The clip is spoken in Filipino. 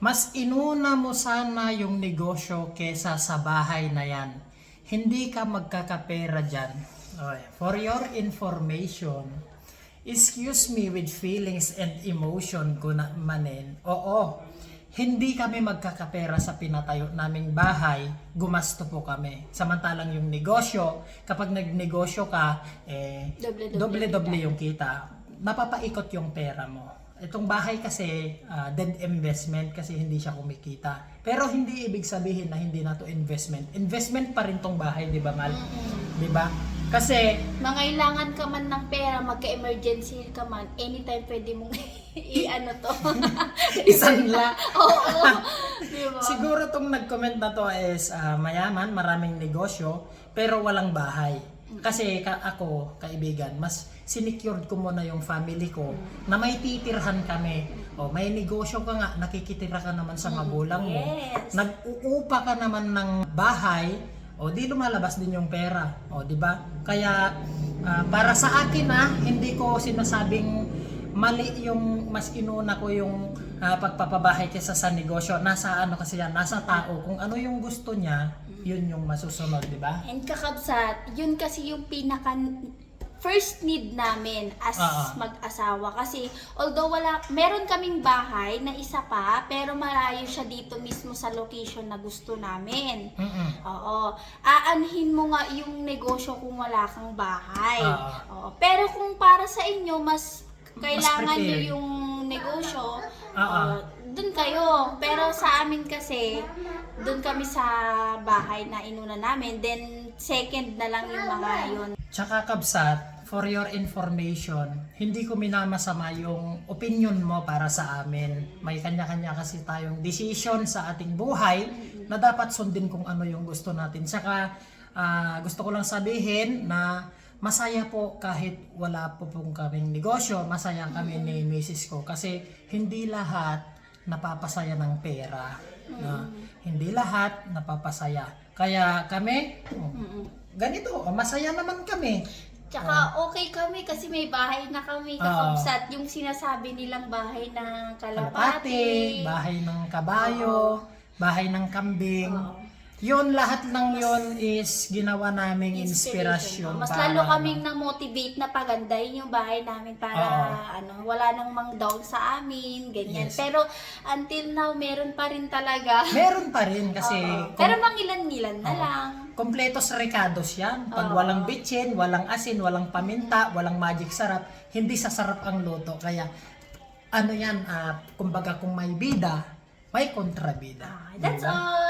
Mas inuna mo sana yung negosyo kesa sa bahay na yan. Hindi ka magkakapera dyan. Okay. For your information, excuse me with feelings and emotion ko na manin. Oo, hindi kami magkakapera sa pinatayo naming bahay, gumasto po kami. Samantalang yung negosyo, kapag nagnegosyo ka, eh, Doble-doble yung kita. Napapaikot yung pera mo. Itong bahay kasi ah, dead investment kasi hindi siya kumikita. Pero hindi ibig sabihin na hindi na to investment. Investment pa rin tong bahay, di ba, Mal? Di ba? Kasi Mangailangan ka man ng pera, magka-emergency ka man, anytime pwede mong i-ano to. isanla. Oo. Di ba? Siguro tong nag-comment na to is ah, mayaman, maraming negosyo, pero walang bahay. Kasi ka, ako, kaibigan, mas sinecured ko muna yung family ko na may titirhan kami. O, may negosyo ka nga, nakikitira ka naman sa magulang mo. Yes. Nag-uupa ka naman ng bahay, o di lumalabas din yung pera. O, di ba? Kaya, ah, para sa akin ah, hindi ko sinasabing mali yung mas inuna ko yung ah, pagpapabahay kesa sa negosyo. Nasa ano kasi yan, nasa tao. Kung ano yung gusto niya, yun yung masusunod, di ba? And kakabsat, yun kasi yung pinaka first need namin as Ah, ah. mag-asawa kasi although wala meron kaming bahay na isa pa pero malayo siya dito mismo sa location na gusto namin. Mm-mm. Oo. Aanhin mo nga yung negosyo kung wala kang bahay. Ah. Oo. Pero kung para sa inyo mas kailangan nyo prepared. yung negosyo, Ah, ah. oo, dun kayo. Pero sa amin kasi, dun kami sa bahay na inuna namin. Then, second na lang yung mga yun. Tsaka kabsat, for your information, hindi ko minamasama yung opinion mo para sa amin. May kanya-kanya kasi tayong decision sa ating buhay na dapat sundin kung ano yung gusto natin. Tsaka ah, gusto ko lang sabihin na masaya po kahit wala po pong kaming negosyo, masaya kami ni Mrs. ko kasi hindi lahat napapasaya ng pera. na hindi lahat napapasaya. Kaya kami, oh, ganito, oh, masaya naman kami. Tsaka okay kami kasi may bahay na kami Ah. kakabsat. yung sinasabi nilang bahay ng Kalapati, kalapati. bahay ng kabayo, bahay ng kambing. Yun, lahat ng yun is ginawa naming inspirasyon. Mas para, lalo ano, kaming na-motivate na pagandahin yung bahay namin para ano, wala nang mang down sa amin, ganyan. Yes. Pero until now, meron pa rin talaga. Meron pa rin kasi Oo. Pero mangilan-ngilan na Oo. lang. kompletos recados yan. Pag Oo. walang bitchin, walang asin, walang paminta, walang magic sarap, hindi sasarap ang luto. Kaya ano yan, ah, kumbaga kung may bida, may kontrabida. Ah, That's Diba? all.